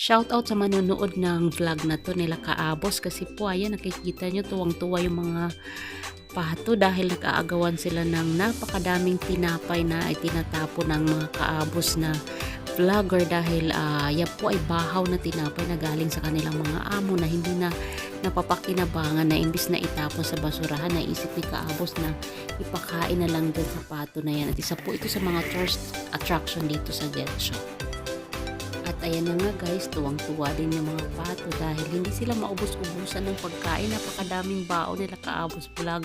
Shoutout sa manonood ng vlog na to nila Kaabos kasi po ayan nakikita nyo tuwang-tuwa yung mga pato dahil nag-aagawan sila ng napakadaming tinapay na ay tinatapo ng mga kaabos na vlogger dahil ah, yan po ay bahaw na tinapay na galing sa kanilang mga amo na hindi na napapakinabangan na imbis na itapon sa basurahan naisip ni Kaabos na ipakain na lang din sa pato na yan at isa po ito sa mga tourist attraction dito sa Getcho. At ayan na nga guys, tuwang-tuwa din yung mga pato dahil hindi sila maubos-ubusan ng pagkain. Napakadaming baon nila kaabos vlog.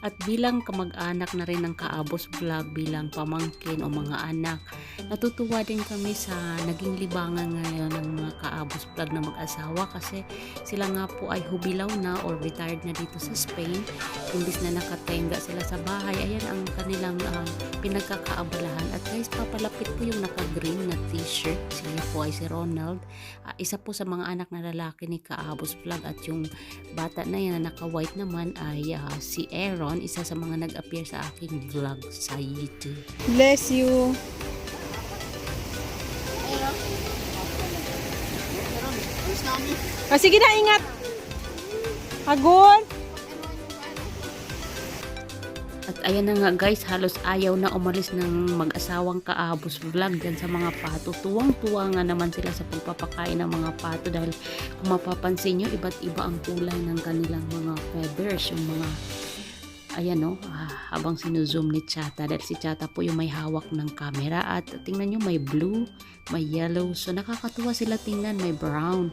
At bilang kamag-anak na rin ng kaabos vlog bilang pamangkin o mga anak, natutuwa din kami sa naging libangan ngayon ng mga kaabos vlog na mag-asawa kasi sila nga po ay hubilaw na or retired na dito sa Spain. Imbis na nakatenga sila sa bahay, ayan ang kanilang ah, pinagkakaabalahan. At guys, papalapit po yung naka-green na t-shirt. Siya po ay si Ronald. Ah, isa po sa mga anak na lalaki ni Kaabos Vlog at yung bata na yan na naka-white naman ay ah, si Aaron, isa sa mga nag-appear sa aking vlog sa YouTube. Bless you. Ah, sige na, ingat. Agol. At ayan na nga guys, halos ayaw na umalis ng mag-asawang kaabos vlog dyan sa mga pato. Tuwang-tuwa nga naman sila sa pagpapakain ng mga pato dahil kung mapapansin nyo, iba't iba ang kulay ng kanilang mga feathers. Yung mga, ayan no, ah, habang sinuzoom ni Chata. Dahil si Chata po yung may hawak ng camera. At tingnan nyo, may blue, may yellow. So nakakatuwa sila tingnan, may brown.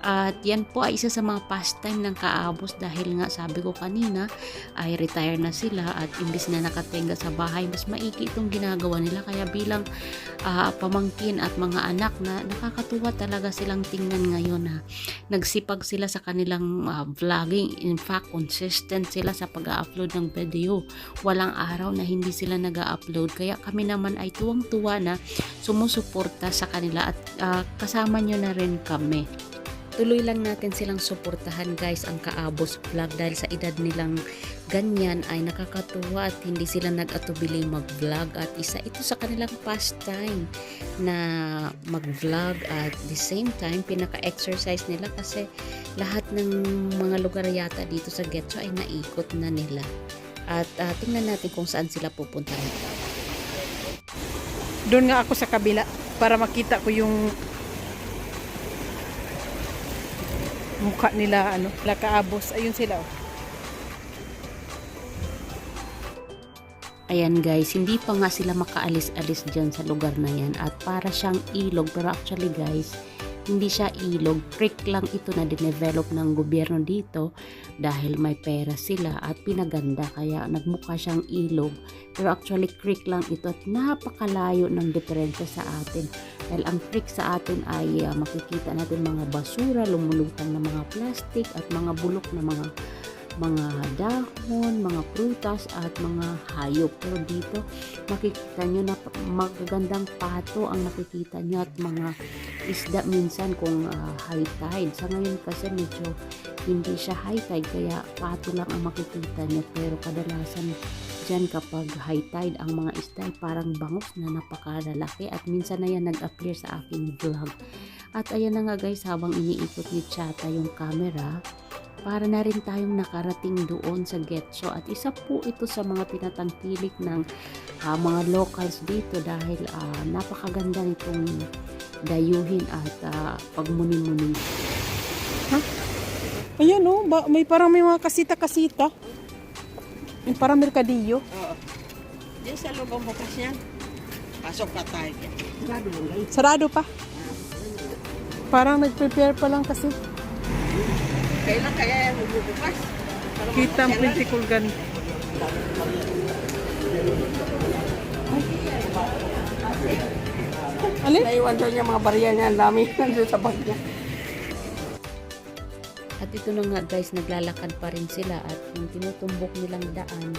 At yan po ay isa sa mga pastime ng kaabos dahil nga sabi ko kanina ay retire na sila at imbis na nakatenga sa bahay mas maiki itong ginagawa nila. Kaya bilang ah, pamangkin at mga anak na nakakatuwa talaga silang tingnan ngayon ha. Nagsipag sila sa kanilang ah, vlogging. In fact consistent sila sa pag-upload ng video. Walang araw na hindi sila nag-upload kaya kami naman ay tuwang-tuwa na sumusuporta sa kanila at ah, kasama nyo na rin kami tuloy lang natin silang suportahan guys ang kaabos vlog dahil sa edad nilang ganyan ay nakakatuwa at hindi sila nag-atubili mag-vlog at isa ito sa kanilang pastime na mag-vlog at the same time pinaka-exercise nila kasi lahat ng mga lugar yata dito sa Getcho ay naikot na nila. At ah, tingnan natin kung saan sila pupunta Doon nga ako sa kabila para makita ko yung mukha nila ano, nila kaabos. Ayun sila. oh. Ayan guys, hindi pa nga sila makaalis-alis dyan sa lugar na yan at para siyang ilog pero actually guys, hindi siya ilog, creek lang ito na dinevelop ng gobyerno dito dahil may pera sila at pinaganda kaya nagmukha siyang ilog. Pero actually creek lang ito at napakalayo ng diferensya sa atin. Dahil ang creek sa atin ay ah, makikita natin mga basura, lumulutang na mga plastic at mga bulok na mga mga dahon, mga prutas at mga hayop. Pero dito makikita nyo na magagandang pato ang nakikita nyo at mga isda minsan kung ah, high tide. Sa ngayon kasi medyo hindi siya high tide kaya pato lang ang makikita nyo. Pero kadalasan dyan kapag high tide ang mga isda ay parang bangus na napakalalaki at minsan na yan nag-appear sa aking vlog. At ayan na nga guys habang iniikot ni Chata yung camera para na rin tayong nakarating doon sa Getso at isa po ito sa mga tinatangkilik ng ah, mga locals dito dahil ah, napakaganda nitong dayuhin at ah, pagmuni-muni. Ayun oh, ba, may parang may mga kasita-kasita. May parang merkadillo. Oo. Diyan sa loob ang bukas niya. Pasok ka tayo. Sarado. Sarado pa. Parang nag-prepare pa lang kasi. Kailan kaya yan magbubukas? Kita ang principal gun. Alin? Naiwan daw niya mga barya niya. Ang dami nandun sa bag niya. At ito na nga guys, naglalakad pa rin sila at yung tinutumbok nilang daan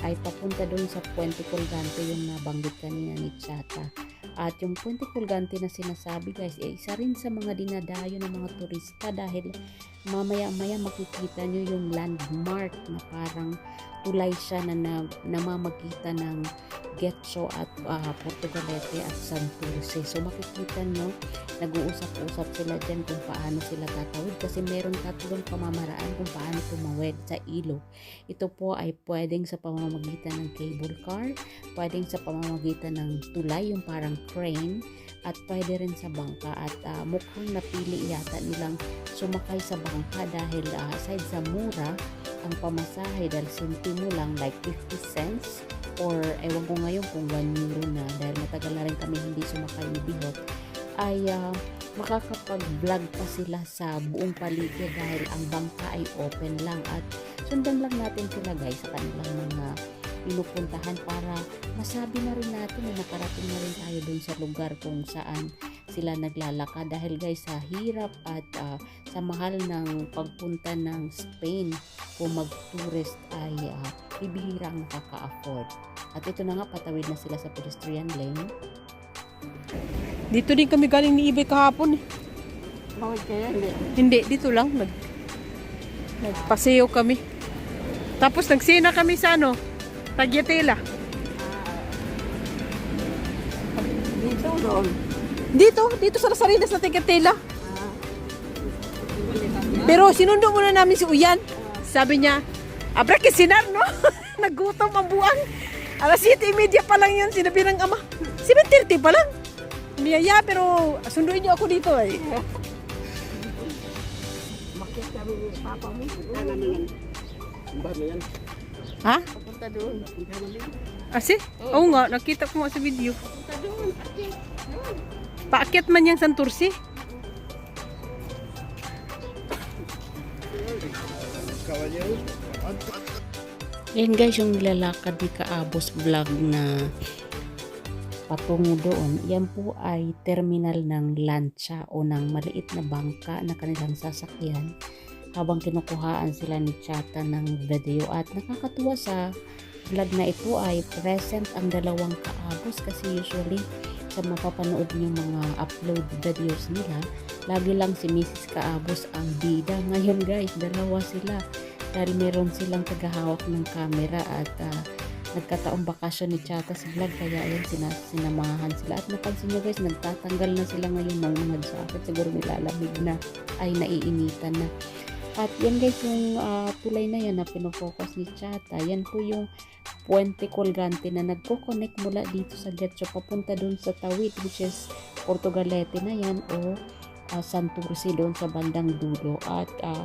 ay papunta doon sa Puente Colgante yung nabanggit kanina ni Chata. At yung Puente Colgante na sinasabi guys, eh, isa rin sa mga dinadayo ng mga turista dahil mamaya-maya makikita nyo yung landmark na parang tulay siya na, na namamagitan ng Getxo at ah, Portugalete at Santurce. So makikita nyo, nag-uusap-usap sila dyan kung paano sila tatawid kasi meron tatlong pamamaraan kung paano tumawid sa ilog. Ito po ay pwedeng sa pamamagitan ng cable car, pwedeng sa pamamagitan ng tulay, yung parang crane, at pwede rin sa bangka at ah, mukhang napili yata nilang sumakay sa bangka dahil ah, aside sa mura ang pamasahe dahil sentimo lang like 50 cents? Or ewan ko ngayon kung 1 euro na dahil matagal na rin kami hindi sumakay ni Bihot ay ah, makakapag-vlog pa sila sa buong paligid dahil ang bangka ay open lang. At sundan lang natin sila guys sa kanilang mga pinupuntahan para masabi na rin natin na nakarating na rin tayo dun sa lugar kung saan sila naglalakad dahil guys sa hirap at ah, sa mahal ng pagpunta ng Spain kung mag-tourist ay ah, bibihira ang nakaka-afford. At ito na nga patawid na sila sa pedestrian lane. Dito din kami galing ni Ibay kahapon. Bakit kaya hindi? Hindi, dito lang. Nag, nagpaseo kami. Tapos nagsina kami sa ano, Tagyatela. Dito doon. Dito, dito sa Lasarinas na Tagyatela. Pero sinundo muna namin si Uyan. Sabi niya, abra kisinar, no? Nagutom ang buang. Alas 7.30 pa lang yun, sinabi ng ama. 7.30 pa lang. Niyaya, pero sunduin niyo ako dito eh. Makit kami ni Papa mo. Namin yan. Ba yan? Ha? Papunta doon. Punta namin. Asi? Oo nga, nakita ko nga sa video. Punta doon. Paakyat man yung Santurce. Yan guys, yung nilalakad ni Kaabos vlog na patungo doon, yan po ay terminal ng lancha o ng maliit na bangka na kanilang sasakyan habang kinukuhaan sila ni Chata ng video at nakakatuwa sa vlog na ito ay present ang dalawang kaabos kasi usually sa mapapanood niyo mga upload videos nila lagi lang si Mrs. Kaabos ang bida. Ngayon guys dalawa sila dahil meron silang tagahawak ng camera at ah, nagkataong bakasyon ni Chata sa vlog kaya ayun sina, sinamahan sila. At napansin nyo guys nagtatanggal na sila ngayon ng mga jacket siguro nilalamig na ay naiinitan na at yan guys yung ah, tulay na yan na pinofocus ni Chata yan po yung Puente Colgante na nagko-connect mula dito sa Getxo papunta dun sa Tawid which is Portugalete na yan o uh, Santurce doon sa bandang dulo. At ah,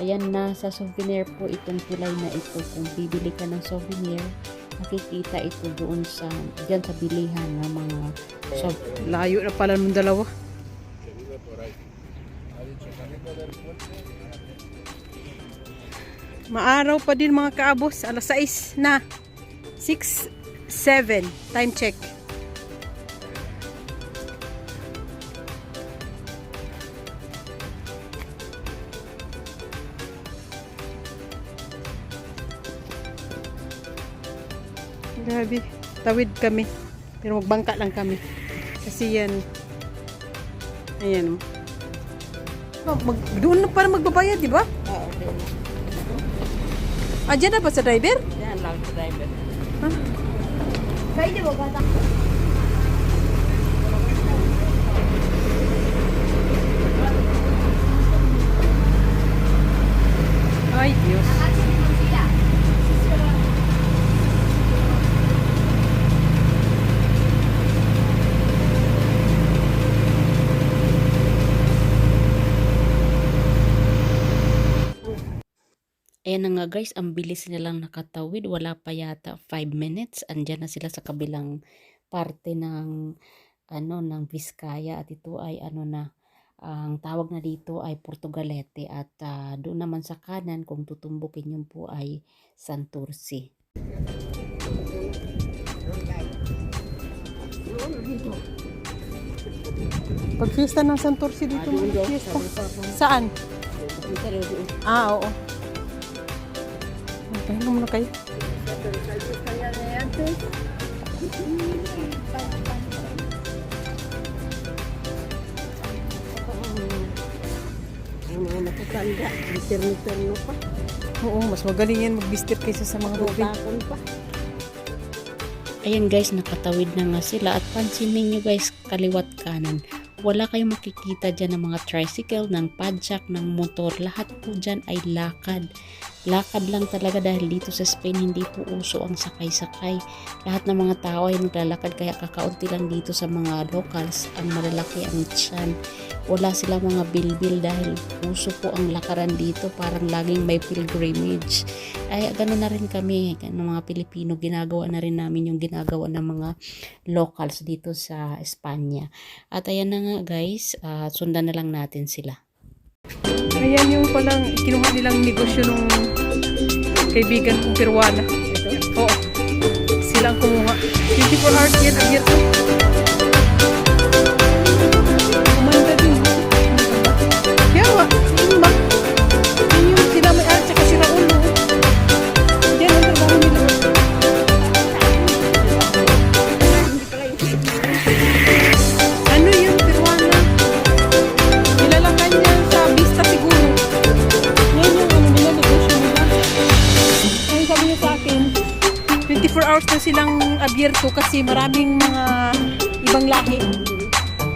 ayan na sa souvenir po itong tulay na ito. Kung bibili ka ng souvenir makikita ito doon sa dyan sa bilihan ng mga shop. Layo na pala ng dalawa. Maaraw pa din mga kaabos. Alas 6 na. 6, 7. Time check. Grabe. Tawid kami. Pero magbangka lang kami. Kasi yan. Ayan. oh. Oh, mag, doon na para magbabayad, di ba? Ah, okay. Dyan na ba sa driver? Yan lang sa driver. Ay, Ayan na nga guys, ang bilis nilang nakatawid. Wala pa yata 5 minutes. Andyan na sila sa kabilang parte ng ano ng Vizcaya at ito ay ano na ang tawag na dito ay Portugalete at ah, doon naman sa kanan kung tutumbukin yun po ay Santurce. Pag fiesta ng Santurce dito. Saan? Ah, oo. Pahinga muna kayo. Ang mga matatanda, liter-liter pa. Oo, mas magaling yan mag-bistir kaysa sa mga baby. Takon pa. Ayan guys, nakatawid na nga sila at pansinin nyo guys, kaliwat kanan. Wala kayong makikita dyan ng mga tricycle, ng padjak, ng motor. Lahat po dyan ay lakad. Lakad lang talaga dahil dito sa Spain hindi po uso ang sakay-sakay. Lahat ng mga tao ay naglalakad kaya kakaunti lang dito sa mga locals ang malalaki ang tiyan. Wala silang mga bilbil dahil uso po ang lakaran dito parang laging may pilgrimage. Ay, ganun na rin kami ng mga Pilipino. Ginagawa na rin namin yung ginagawa ng mga locals dito sa Espanya. At ayan na nga guys, ah, sundan na lang natin sila. Ayan yung palang kinuha nilang negosyo nung kaibigan kong Peruana. Oo. Sila ang kumuha. 24 hours yan. Umanda abierto kasi maraming mga ibang lahi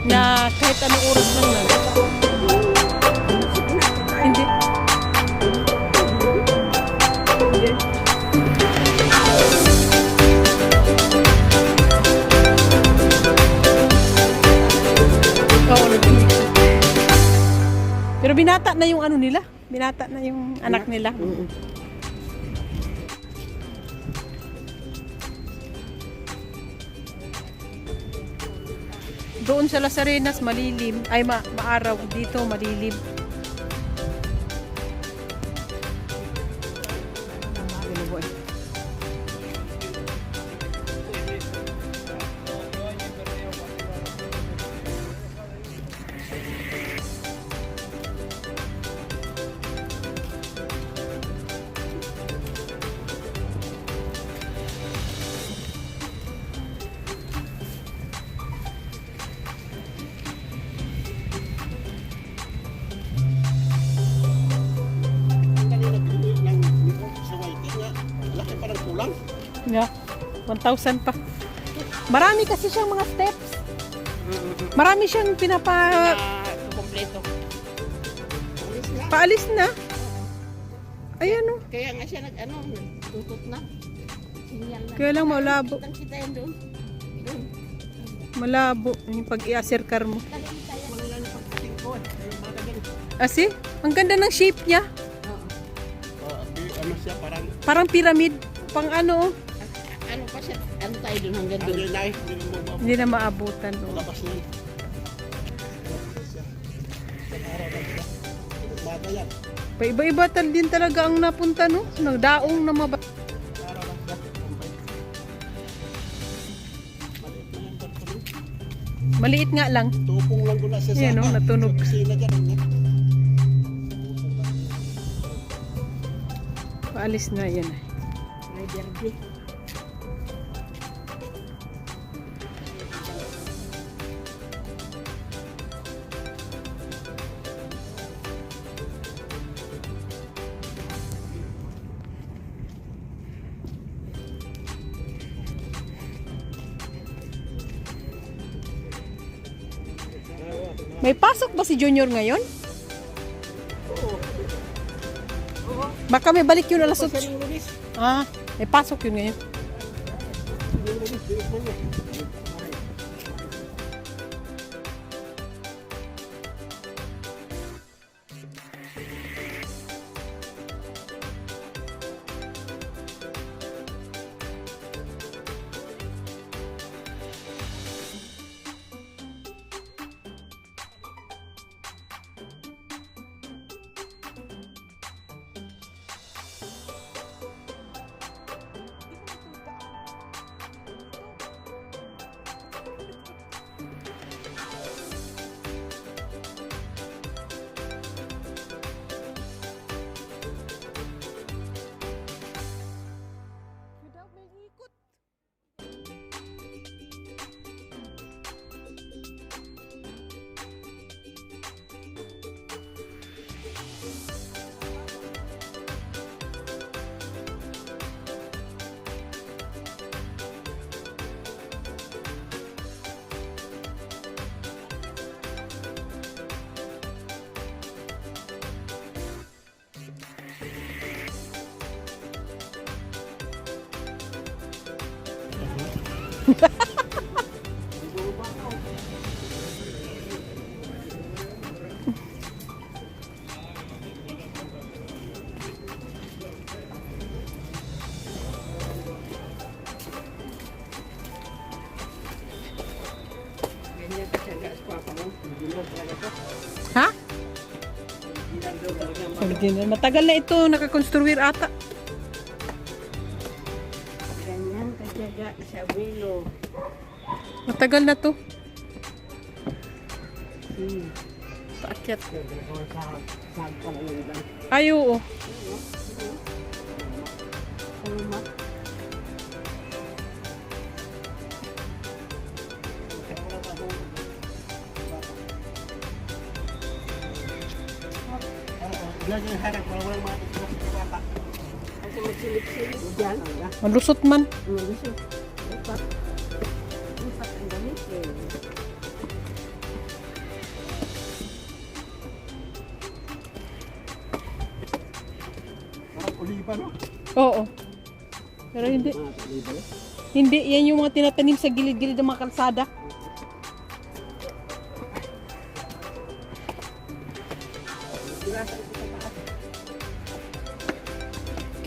na kahit anong oras lang lang. Hindi. Nag-mix. Pero binata na yung ano nila. Binata na yung anak nila. Doon sa Las Arenas, malilim. Ay, ma maaraw. Dito, malilim. 1,000 pa. Marami kasi siyang mga steps. Marami siyang pinapa... kompleto. Paalis na. Ayan o. Kaya nga siya nag ano, tutot na. Sinyal na. Kaya lang malabo. Kita yan doon. Malabo. Yung pag i-acercar mo. Ganyan. Ah? Ang ganda ng shape niya. Ah, ano siya, parang Parang pyramid. Pang ano, oh. Siya, ano tayo doon hanggang doon. Hindi na, hindi hindi na maabutan. Labas na yan. Paiba-iba din talaga ang napunta, no? Nagdaong na maba... Maliit nga lang. Tupong lang na siya Yan, oh, natunog. Sa? Paalis na yan. May derby. Pasok ba si Junior ngayon? Baka may balik yun alas 8. Sa lunis. Ah, may pasok yun ngayon. Matagal na ito nakakonstruir ata. Ganyan kasyaga sa wilo. Matagal na to. Hmm. Paakyat. Ay, oo. Malusot man. Gusto? Upat. Upat ang damit ulipa no? Oo. Pero hindi. Hindi. Yan yung mga tinatanim sa gilid-gilid ng mga kalsada.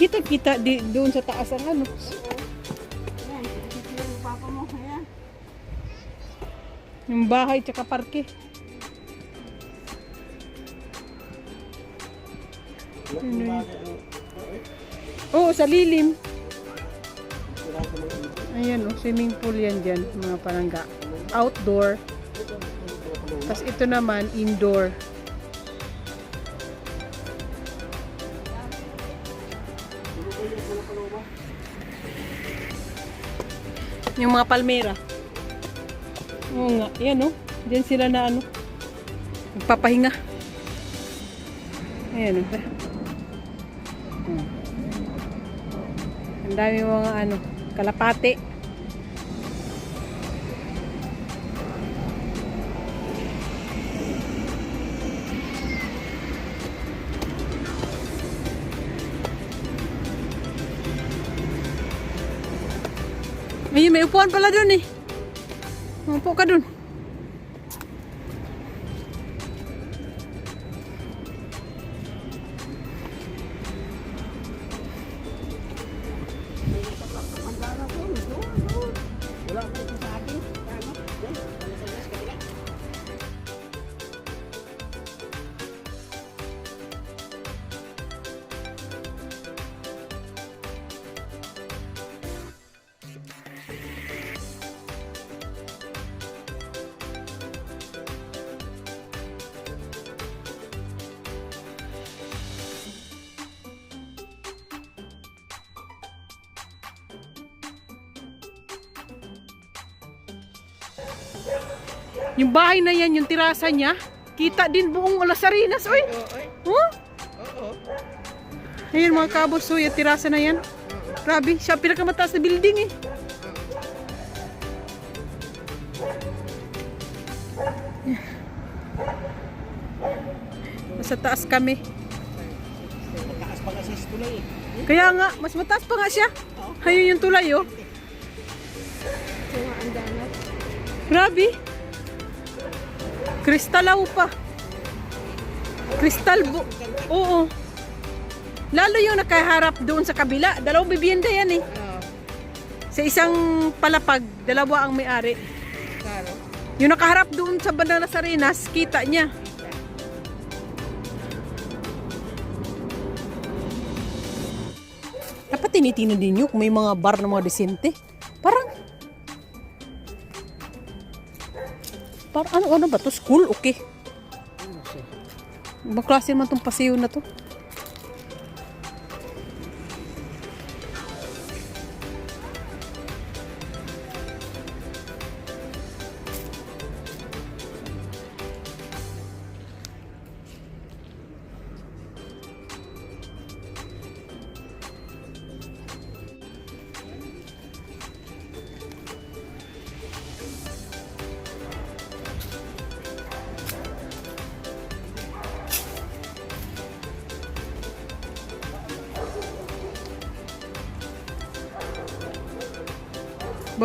Kita-kita di doon sa taas ang ano. Yung bahay tsaka parke. Oo, sa lilim. Ayan oh, swimming pool yan dyan, mga palangga. Outdoor. Tapos ito naman, indoor. Yung mga palmera. Oo nga, yan oh. Diyan sila na ano. Nagpapahinga. Ayan oh. Hmm. Ang dami mga ano, kalapate. Ayun, may upuan pala dun eh. Upo ka dun. Bahay na yan, yung tirasa niya, kita din buong Olasarinas, oy. Huh? Oo. Ayun mga kabos, oy, yung tirasa na yan. Grabe, siya pinakamataas na building eh. Nasa taas kami. Mataas pa kasi sa tulay eh. Kaya nga, mas mataas pa nga siya. Ayun yung tulay, oh. Grabe. Kristalaw pa. Kristal bu... Oo. Lalo yung nakaharap doon sa kabila. Dalawang bibienda yan eh. Sa isang palapag, dalawa ang may-ari. Yung nakaharap doon sa bandang Nasarinas, kita niya. Dapat tinitino din kung may mga bar na mga desente. Parang... Parang ano, ano ba to? School? Okay. Ibang klase naman tong pasiyo na to.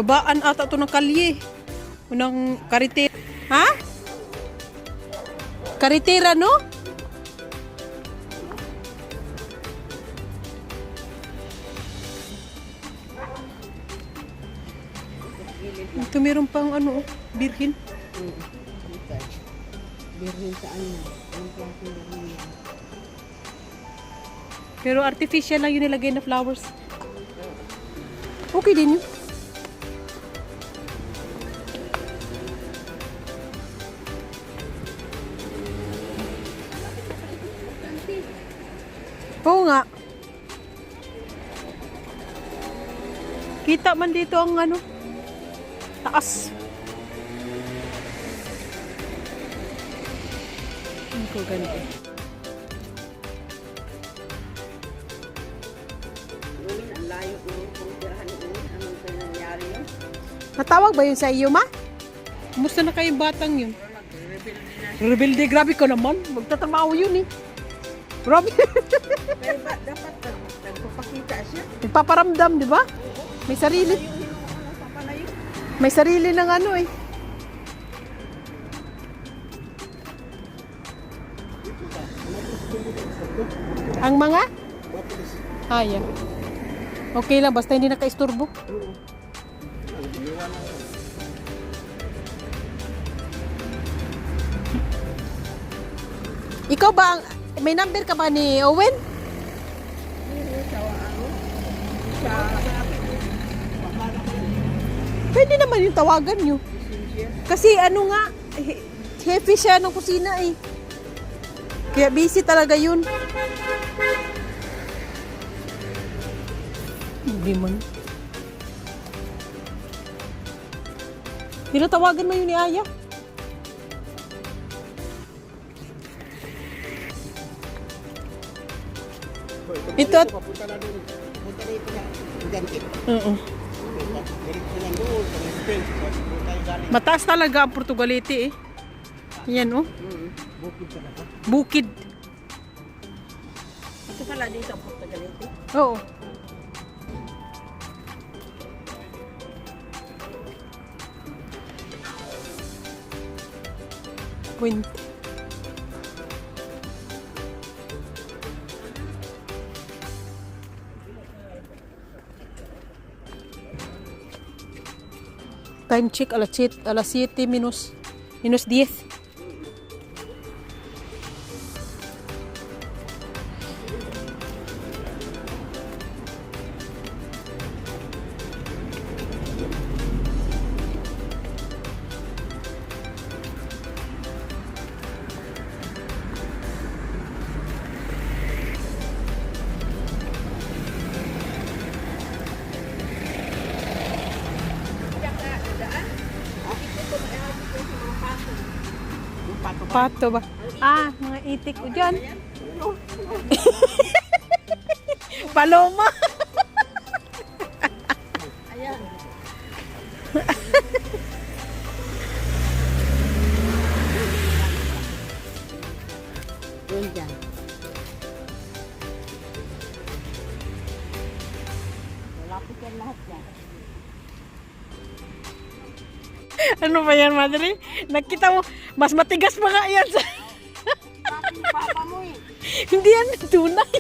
Babaan ata to ng kalye. Unang karitera. Ha? Karitera, no? Ito meron pang ano, oh, birhin. Birhin birhin yan? Pero artificial lang yung nilagay na flowers. Okay din yun. Oo nga. Kita man dito ang ano, taas. Ang yun? Natawag ba yun sa iyo, ma? Kumusta na kayong batang yun? Rebelde, grabe ko naman. Magtatrabaho yun eh. Grabe. Dapat nag- nagpapakita siya. Nagpaparamdam, di ba? May sarili. May sarili ng ano eh. Ang mga? Ah, yeah. Okay lang, basta hindi naka-isturbo. Ikaw ba, ang, may number ka ba ni Owen? Sa ano? Sa Pwede naman yung tawagan nyo. Kasi ano nga, he- heavy siya ng kusina eh. Kaya busy talaga yun. Hindi man. Tinatawagan mo yun ni Aya? Ito ito na. Ganti. Diretso na doon. Sa Spain. Doon tayo galing. Mataas talaga ang Portugalete eh. Yan oh. Mm. Bukid ba? Bukid. Ito pala dito ang Portugalete. Oo. Puente. Time check alas 7, alas 7 minus minus 10. Yung pato ba? Ah, mga itik ko dyan. Paloma. Ayan. Doon dyan. Malapit yan lahat yan. ano ba yan, Madre? Nakita mo, mas matigas pa nga yan. sa- Papi, papa mo eh. Hindi yan tunay.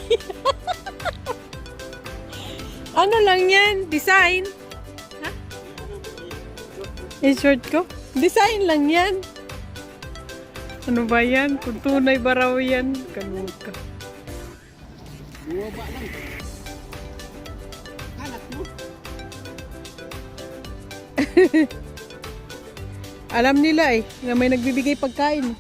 ano lang yan? Design. Ha? I-short ko? Design lang yan. Ano ba yan? Kung tunay ba raw yan? Kanuka. Buwaba lang. Anak mo. Alam nila eh, na may nagbibigay pagkain.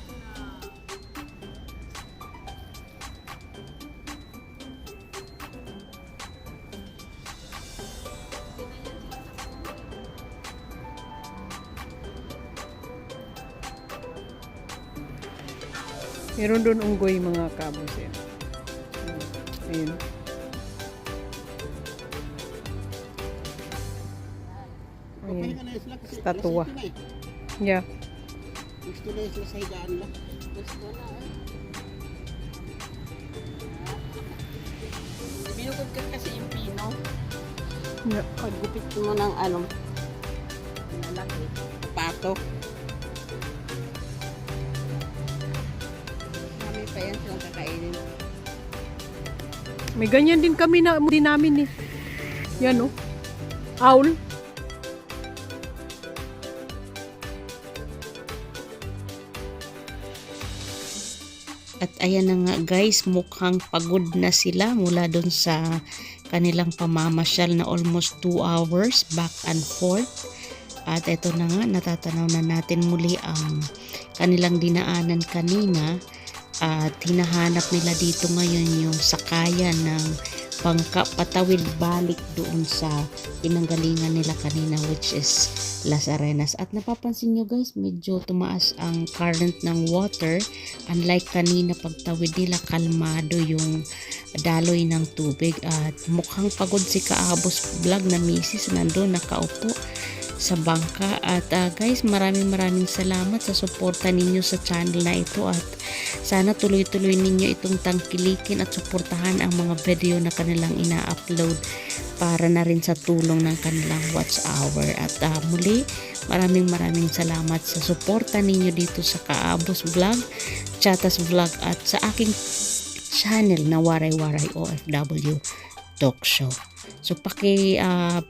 Meron doon unggoy mga kabos yan. Ayun. Ayun. Sila kasi Statua. Alas 7 na. Yeah. Gusto na sila sa higaan lang. Gusto na eh. Binukod ka kasi yung pino. yeah. Paggupit mo ng ano, lalaki, pato. Marami pa yan silang kakainin. May ganyan din kami na din namin eh. Yan oh. Owl. At ayan na nga guys, mukhang pagod na sila mula dun sa kanilang pamamasyal na almost 2 hours back and forth. At ito na nga, natatanaw na natin muli ang kanilang dinaanan kanina. At hinahanap nila dito ngayon yung sakayan ng pangka patawid balik doon sa pinanggalingan nila kanina which is Las Arenas. At napapansin nyo guys, medyo tumaas ang current ng water. Unlike kanina pagtawid nila, kalmado yung daloy ng tubig. At mukhang pagod si Kaabos Vlog na misis nandun nakaupo sa bangka. At ah, guys, maraming maraming salamat sa suporta ninyo sa channel na ito at sana tuloy-tuloy ninyo itong tangkilikin at suportahan ang mga video na kanilang ina-upload para na rin sa tulong ng kanilang watch hour. At ah, muli, maraming maraming salamat sa suporta ninyo dito sa Kaabos Vlog, Chatas Vlog at sa aking channel na Waray Waray OFW Talk Show. So paki ah,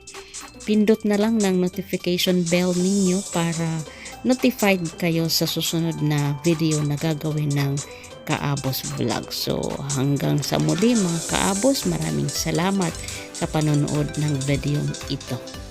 pindot na lang ng notification bell ninyo para notified kayo sa susunod na video na gagawin ng Kaabos Vlog. So hanggang sa muli mga Kaabos, maraming salamat sa panonood ng video ito.